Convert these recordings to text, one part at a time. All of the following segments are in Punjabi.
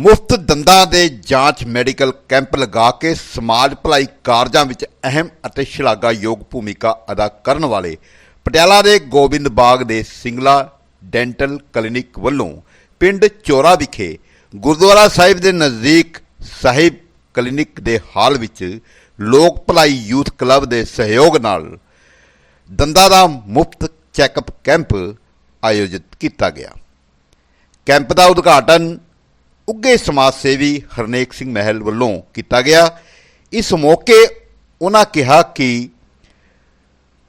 ਮੁਫਤ ਦੰਦਾਂ ਦੇ ਜਾਂਚ ਮੈਡੀਕਲ ਕੈਂਪ ਲਗਾ ਕੇ ਸਮਾਜ ਭਲਾਈ ਕਾਰਜਾਂ ਵਿੱਚ ਅਹਿਮ ਅਤੇ ਸ਼ਲਾਘਾਯੋਗ ਭੂਮਿਕਾ ਅਦਾ ਕਰਨ ਵਾਲੇ ਪਟਿਆਲਾ ਦੇ ਗੋਬਿੰਦ ਬਾਗ ਦੇ ਸਿੰਗਲਾ ਡੈਂਟਲ ਕਲੀਨਿਕ ਵੱਲੋਂ ਪਿੰਡ ਚੋਰਾ ਵਿਖੇ ਗੁਰਦੁਆਰਾ ਸਾਹਿਬ ਦੇ ਨਜ਼ਦੀਕ ਸਾਹਿਬ ਕਲੀਨਿਕ ਦੇ ਹਾਲ ਵਿੱਚ ਲੋਕ ਭਲਾਈ ਯੂਥ ਕਲੱਬ ਦੇ ਸਹਿਯੋਗ ਨਾਲ ਦੰਦਾਂ ਦਾ ਮੁਫਤ ਚੈੱਕਅਪ ਕੈਂਪ ਆਯੋਜਿਤ ਕੀਤਾ ਗਿਆ। ਕੈਂਪ ਦਾ ਉਦਘਾਟਨ ਉੱਗੇ ਸਮਾਜ ਸੇਵੀ ਹਰਨੇਕ ਸਿੰਘ ਮਹਿਲ ਵੱਲੋਂ ਕੀਤਾ ਗਿਆ। ਇਸ ਮੌਕੇ ਉਹਨਾਂ ਕਿਹਾ ਕਿ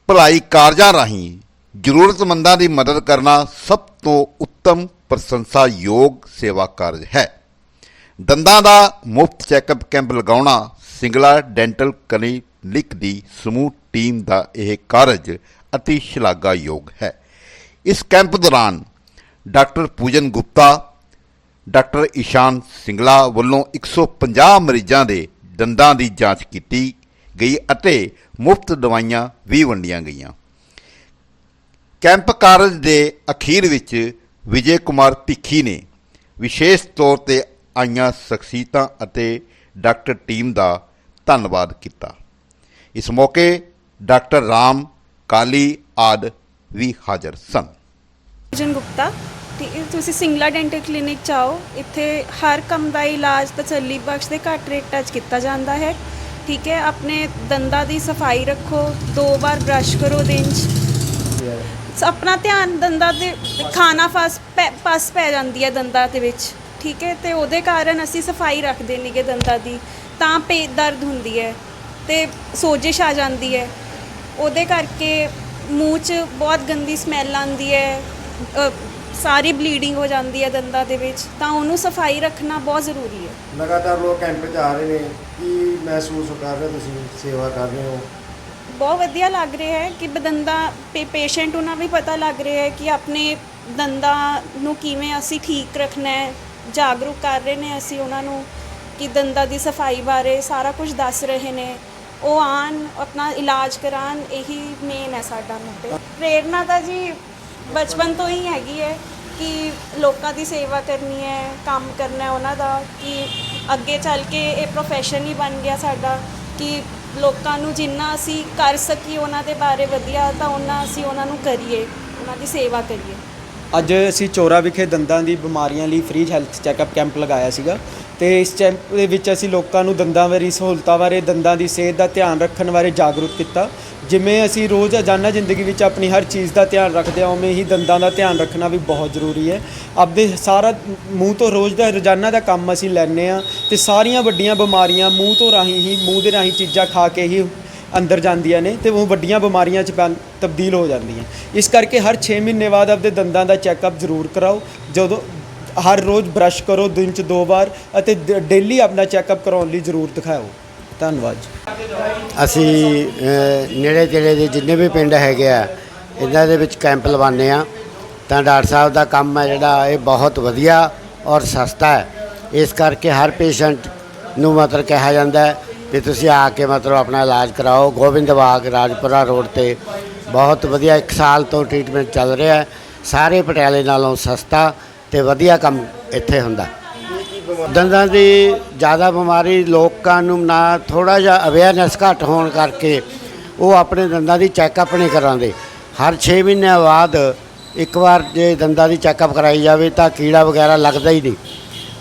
ਭਲਾਈ ਕਾਰਜਾਂ ਰਾਹੀਂ ਜ਼ਰੂਰਤਮੰਦਾਂ ਦੀ ਮਦਦ ਕਰਨਾ ਸਭ ਤੋਂ ਉੱਤਮ ਪ੍ਰਸ਼ੰਸਾਯੋਗ ਸੇਵਾ ਕਾਰਜ ਹੈ। ਦੰਦਾਂ ਦਾ ਮੁਫਤ ਚੈੱਕਅਪ ਕੈਂਪ ਲਗਾਉਣਾ ਸਿੰਗਲਾ ਡੈਂਟਲ ਕਲੀਨਿਕ ਦੀ ਸਮੂਹ ਟੀਮ ਦਾ ਇਹ ਕਾਰਜ ਅਤੀ ਸ਼ਲਾਘਾਯੋਗ ਹੈ। ਇਸ ਕੈਂਪ ਦੌਰਾਨ ਡਾਕਟਰ ਪੂਜਨ ਗੁਪਤਾ ਡਾਕਟਰ ਈਸ਼ਾਨ ਸਿੰਗਲਾ ਵੱਲੋਂ 150 ਮਰੀਜ਼ਾਂ ਦੇ ਦੰਦਾਂ ਦੀ ਜਾਂਚ ਕੀਤੀ ਗਈ ਅਤੇ ਮੁਫਤ ਦਵਾਈਆਂ ਵੀ ਵੰਡੀਆਂ ਗਈਆਂ। ਕੈਂਪ ਕਾਰਜ ਦੇ ਅਖੀਰ ਵਿੱਚ ਵਿਜੇ ਕੁਮਾਰ ਭਿੱਖੀ ਨੇ ਵਿਸ਼ੇਸ਼ ਤੌਰ ਤੇ ਆਈਆਂ ਸ਼ਖਸੀਅਤਾਂ ਅਤੇ ਡਾਕਟਰ ਟੀਮ ਦਾ ਧੰਨਵਾਦ ਕੀਤਾ। ਇਸ ਮੌਕੇ ਡਾਕਟਰ ਰਾਮ ਕਾਲੀ ਆਦ ਵੀ ਹਾਜ਼ਰ ਸਨ। ਜਨ ਗੁਪਤਾ ਠੀਕ ਹੈ ਤੁਸੀਂ ਸਿੰਗਲਾ ਡੈਂਟਲ ਕਲੀਨਿਕ ਚ ਆਓ। ਇੱਥੇ ਹਰ ਕੰਮ ਦਾ ਇਲਾਜ ਤਸੱਲੀ ਬਖਸ਼ ਦੇ ਘੱਟ ਰੇਟਾਂ 'ਚ ਕੀਤਾ ਜਾਂਦਾ ਹੈ। ਠੀਕ ਹੈ ਆਪਣੇ ਦੰਦਾਂ ਦੀ ਸਫ਼ਾਈ ਰੱਖੋ ਦੋ ਵਾਰ ਬ੍ਰਸ਼ ਕਰੋ ਦਿਨ 'ਚ। ਆਪਣਾ ਧਿਆਨ ਦੰਦਾਂ ਦੇ ਖਾਣਾ ਫਸ ਪਸ ਪੈ ਜਾਂਦੀ ਹੈ ਦੰਦਾਂ ਦੇ ਵਿੱਚ। ਠੀਕ ਹੈ ਤੇ ਉਹਦੇ ਕਾਰਨ ਅਸੀਂ ਸਫ਼ਾਈ ਰੱਖਦੇ ਨਹੀਂਗੇ ਦੰਦਾਂ ਦੀ। ਤਾਂ ਪੇਟ ਦਰਦ ਹੁੰਦੀ ਹੈ ਤੇ ਸੋਜਿਸ਼ ਆ ਜਾਂਦੀ ਹੈ। ਉਹਦੇ ਕਰਕੇ ਮੂੰਹ 'ਚ ਬਹੁਤ ਗੰਦੀ ਸਮੈਲ ਆਉਂਦੀ ਹੈ। ਸਾਰੀ ਬਲੀਡਿੰਗ ਹੋ ਜਾਂਦੀ ਹੈ ਦੰਦਾਂ ਦੇ ਵਿੱਚ ਤਾਂ ਉਹਨੂੰ ਸਫ਼ਾਈ ਰੱਖਣਾ ਬਹੁਤ ਜ਼ਰੂਰੀ ਹੈ। ਲਗਾਤਾਰ ਲੋਕ ਕੈਂਪ 'ਚ ਆ ਰਹੇ ਨੇ ਕੀ ਮਹਿਸੂਸ ਕਰ ਰਹੇ ਹੋ ਤੁਸੀਂ ਸੇਵਾ ਕਰ ਰਹੇ ਹੋ? ਬਹੁਤ ਵਧੀਆ ਲੱਗ ਰਿਹਾ ਹੈ ਕਿ ਦੰਦਾਂ ਪੇਸ਼ੈਂਟ ਉਹਨਾਂ ਵੀ ਪਤਾ ਲੱਗ ਰਿਹਾ ਹੈ ਕਿ ਆਪਣੇ ਦੰਦਾਂ ਨੂੰ ਕਿਵੇਂ ਅਸੀਂ ਠੀਕ ਰੱਖਣਾ ਹੈ ਜਾਗਰੂਕ ਕਰ ਰਹੇ ਨੇ ਅਸੀਂ ਉਹਨਾਂ ਨੂੰ ਕਿ ਦੰਦਾਂ ਦੀ ਸਫ਼ਾਈ ਬਾਰੇ ਸਾਰਾ ਕੁਝ ਦੱਸ ਰਹੇ ਨੇ। ਉਹ ਆਣ ਆਪਣਾ ਇਲਾਜ ਕਰਾਉਣ ਇਹੀ ਮੇਨ ਹੈ ਸਾਡਾ ਮੋਟਿਵ ਪ੍ਰੇਰਨਾ ਤਾਂ ਜੀ ਬਚਪਨ ਤੋਂ ਹੀ ਹੈਗੀ ਹੈ। ਕਿ ਲੋਕਾਂ ਦੀ ਸੇਵਾ ਕਰਨੀ ਹੈ, ਕੰਮ ਕਰਨਾ ਹੈ, ਉਹਨਾਂ ਦਾ ਕਿ ਅੱਗੇ ਚੱਲ ਕੇ ਇਹ ਪ੍ਰੋਫੈਸ਼ਨ ਹੀ ਬਣ ਗਿਆ ਸਾਡਾ ਕਿ ਲੋਕਾਂ ਨੂੰ ਜਿੰਨਾ ਅਸੀਂ ਕਰ ਸਕੀਏ ਉਹਨਾਂ ਦੇ ਬਾਰੇ ਵਧੀਆ ਤਾਂ ਉਹਨਾਂ ਅਸੀਂ ਉਹਨਾਂ ਨੂੰ ਕਰੀਏ, ਉਹਨਾਂ ਦੀ ਸੇਵਾ ਕਰੀਏ। ਅੱਜ ਅਸੀਂ ਚੋਰਾ ਵਿਖੇ ਦੰਦਾਂ ਦੀ ਬਿਮਾਰੀਆਂ ਲਈ ਫ੍ਰੀ ਹੈਲਥ ਚੈੱਕਅਪ ਕੈਂਪ ਲਗਾਇਆ ਸੀਗਾ। ਤੇ ਇਸ ਕੈਂਪ ਦੇ ਵਿੱਚ ਅਸੀਂ ਲੋਕਾਂ ਨੂੰ ਦੰਦਾਂ ਬਾਰੇ, ਸਹੂਲਤਾਂ ਬਾਰੇ, ਦੰਦਾਂ ਦੀ ਸਿਹਤ ਦਾ ਧਿਆਨ ਰੱਖਣ ਬਾਰੇ ਜਾਗਰੂਕ ਕੀਤਾ। ਜਿਵੇਂ ਅਸੀਂ ਰੋਜ਼ ਅਜਾਨਾ ਜ਼ਿੰਦਗੀ ਵਿੱਚ ਆਪਣੀ ਹਰ ਚੀਜ਼ ਦਾ ਧਿਆਨ ਰੱਖਦੇ ਹਾਂ, ਉਵੇਂ ਹੀ ਦੰਦਾਂ ਦਾ ਧਿਆਨ ਰੱਖਣਾ ਵੀ ਬਹੁਤ ਜ਼ਰੂਰੀ ਹੈ। ਆਪਦੇ ਸਾਰਾ ਮੂੰਹ ਤੋਂ ਰੋਜ਼ ਦਾ ਰੋਜ਼ਾਨਾ ਦਾ ਕੰਮ ਅਸੀਂ ਲੈਂਦੇ ਆ ਤੇ ਸਾਰੀਆਂ ਵੱਡੀਆਂ ਬਿਮਾਰੀਆਂ ਮੂੰਹ ਤੋਂ ਰਾਹੀਂ ਹੀ, ਮੂੰਹ ਦੇ ਰਾਹੀਂ ਚੀਜ਼ਾਂ ਖਾ ਕੇ ਹੀ ਅੰਦਰ ਜਾਂਦੀਆਂ ਨੇ ਤੇ ਉਹ ਵੱਡੀਆਂ ਬਿਮਾਰੀਆਂ 'ਚ ਬਣ- ਤਬਦੀਲ ਹੋ ਜਾਂਦੀਆਂ। ਇਸ ਕਰਕੇ ਹਰ 6 ਮਹੀਨੇ ਬਾਅਦ ਆਪਦੇ ਦੰਦਾਂ ਦਾ ਚੈੱਕਅਪ ਜ਼ਰੂਰ ਕਰਾਓ। ਜਦੋਂ ਹਰ ਰੋਜ਼ ਬ੍ਰਸ਼ ਕਰੋ, ਦਿਨ 'ਚ ਦੋ ਵਾਰ ਅਤੇ ਡੇਲੀ ਆਪਣਾ ਚੈੱਕਅਪ ਕਰਾਉਣ ਲਈ ਜ਼ਰੂਰ ਦਿਖਾਓ। ਧੰਨਵਾਦ ਜੀ। ਅਸੀਂ ਨੇੜੇ ਤੇੜੇ ਦੇ ਜਿੰਨੇ ਵੀ ਪਿੰਡ ਹੈਗੇ ਆ, ਇਹਨਾਂ ਦੇ ਵਿੱਚ ਕੈਂਪ ਲਵਾਉਂਦੇ ਆ ਤਾਂ ਡਾਕਟਰ ਸਾਹਿਬ ਦਾ ਕੰਮ ਹੈ ਜਿਹੜਾ, ਇਹ ਬਹੁਤ ਵਧੀਆ ਔਰ ਸਸਤਾ ਹੈ। ਇਸ ਕਰਕੇ ਹਰ ਪੇਸ਼ੈਂਟ ਨੂੰ ਮਤਲਬ ਕਿਹਾ ਜਾਂਦਾ ਹੈ ਕਿ ਤੁਸੀਂ ਆ ਕੇ ਮਤਲਬ ਆਪਣਾ ਇਲਾਜ ਕਰਾਓ। ਗੋਬਿੰਦ ਬਾਗ ਰਾਜਪੁਰਾ ਰੋਡ ਤੇ ਬਹੁਤ ਵਧੀਆ 1 ਸਾਲ ਤੋਂ ਟ੍ਰੀਟਮੈਂਟ ਚੱਲ ਰਿਹਾ ਹੈ। ਸਾਰੇ ਪਟਿਆਲੇ ਨਾਲੋਂ ਸਸਤਾ ਤੇ ਵਧੀਆ ਕੰਮ ਇੱਥੇ ਹੁੰਦਾ। ਦੰਦਾਂ ਦੀ ਜ਼ਿਆਦਾ ਬਿਮਾਰੀ ਲੋਕਾਂ ਨੂੰ ਨਾ ਥੋੜਾ ਜਿਹਾ ਅਵੇਅਰਨੈਸ ਘੱਟ ਹੋਣ ਕਰਕੇ ਉਹ ਆਪਣੇ ਦੰਦਾਂ ਦੀ ਚੈੱਕਅਪ ਨਹੀਂ ਕਰਾਉਂਦੇ। ਹਰ 6 ਮਹੀਨਿਆਂ ਬਾਅਦ ਇੱਕ ਵਾਰ ਜੇ ਦੰਦਾਂ ਦੀ ਚੈੱਕਅਪ ਕਰਾਈ ਜਾਵੇ ਤਾਂ ਕੀੜਾ ਵਗੈਰਾ ਲੱਗਦਾ ਹੀ ਨਹੀਂ।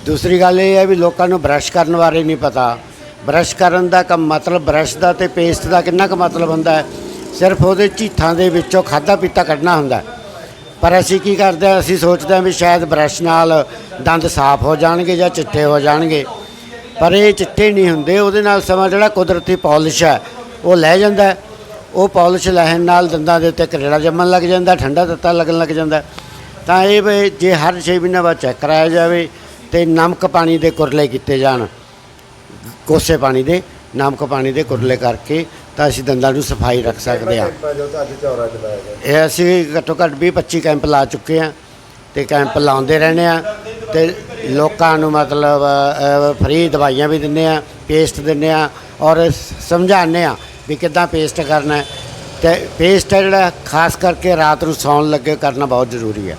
ਦੂਸਰੀ ਗੱਲ ਇਹ ਹੈ ਵੀ ਲੋਕਾਂ ਨੂੰ ਬ੍ਰਸ਼ ਕਰਨ ਬਾਰੇ ਨਹੀਂ ਪਤਾ। ਬ੍ਰਸ਼ ਕਰਨ ਦਾ ਕੰਮ ਮਤਲਬ ਬ੍ਰਸ਼ ਦਾ ਤੇ ਪੇਸਟ ਦਾ ਕਿੰਨਾ ਕੁ ਮਤਲਬ ਹੁੰਦਾ ਹੈ। ਸਿਰਫ ਉਹਦੇ ਝੀਥਾਂ ਦੇ ਵਿੱਚੋਂ ਖਾਦਾ ਪੀਤਾ ਕੱਢਣਾ ਹੁੰਦਾ ਹੈ। ਪਰ ਅਸੀਂ ਕੀ ਕਰਦੇ ਹਾਂ? ਅਸੀਂ ਸੋਚਦੇ ਹਾਂ ਵੀ ਸ਼ਾਇਦ ਬ੍ਰਸ਼ ਨਾਲ ਦੰਦ ਸਾਫ਼ ਹੋ ਜਾਣਗੇ ਜਾਂ ਚਿੱਟੇ ਹੋ ਜਾਣਗੇ। ਪਰ ਇਹ ਚਿੱਟੇ ਨਹੀਂ ਹੁੰਦੇ। ਉਹਦੇ ਨਾਲ ਸਮਾਂ ਜਿਹੜਾ ਕੁਦਰਤੀ ਪਾਲਿਸ਼ ਹੈ, ਉਹ ਲੈ ਜਾਂਦਾ ਉਹ ਪਾਲਿਸ਼ ਲੈਣ ਨਾਲ ਦੰਦਾਂ ਦੇ ਉੱਤੇ ਕਰੇੜਾ ਜੰਮਣ ਲੱਗ ਜਾਂਦਾ, ਠੰਡਾ ਤੱਤਾ ਲੱਗਣ ਲੱਗ ਜਾਂਦਾ। ਤਾਂ ਇਹ ਜੇ ਹਰ 6 ਮਹੀਨੇ ਬਾਅਦ ਚੈੱਕ ਕਰਾਇਆ ਜਾਵੇ ਤੇ ਨਮਕ ਪਾਣੀ ਦੇ ਕੁਰਲੇ ਕੀਤੇ ਜਾਣ। ਕੋਸੇ ਪਾਣੀ ਦੇ, ਨਮਕ ਪਾਣੀ ਦੇ ਕੁਰਲੇ ਕਰਕੇ ਤਾਂ ਅਸੀਂ ਦੰਦਾਂ ਨੂੰ ਸਫ਼ਾਈ ਰੱਖ ਸਕਦੇ ਹਾਂ। ਇਹ ਅਸੀਂ ਘੱਟੋ ਘੱਟ 20 25 ਕੈਂਪ ਲਾ ਚੁੱਕੇ ਆ ਤੇ ਕੈਂਪ ਲਾਉਂਦੇ ਰਹਿੰਦੇ ਆ ਤੇ ਲੋਕਾਂ ਨੂੰ ਮਤਲਬ ਫ੍ਰੀ ਦਵਾਈਆਂ ਵੀ ਦਿੰਦੇ ਆ ਪੇਸਟ ਦਿੰਦੇ ਆ ਔਰ ਸਮਝਾਉਂਦੇ ਆ ਵੀ ਕਿੱਦਾਂ ਪੇਸਟ ਕਰਨਾ ਹੈ। ਤੇ ਪੇਸਟ ਹੈ ਜਿਹੜਾ ਖਾਸ ਕਰਕੇ ਰਾਤ ਨੂੰ ਸੌਣ ਲੱਗੇ ਕਰਨਾ ਬਹੁਤ ਜ਼ਰੂਰੀ ਹੈ।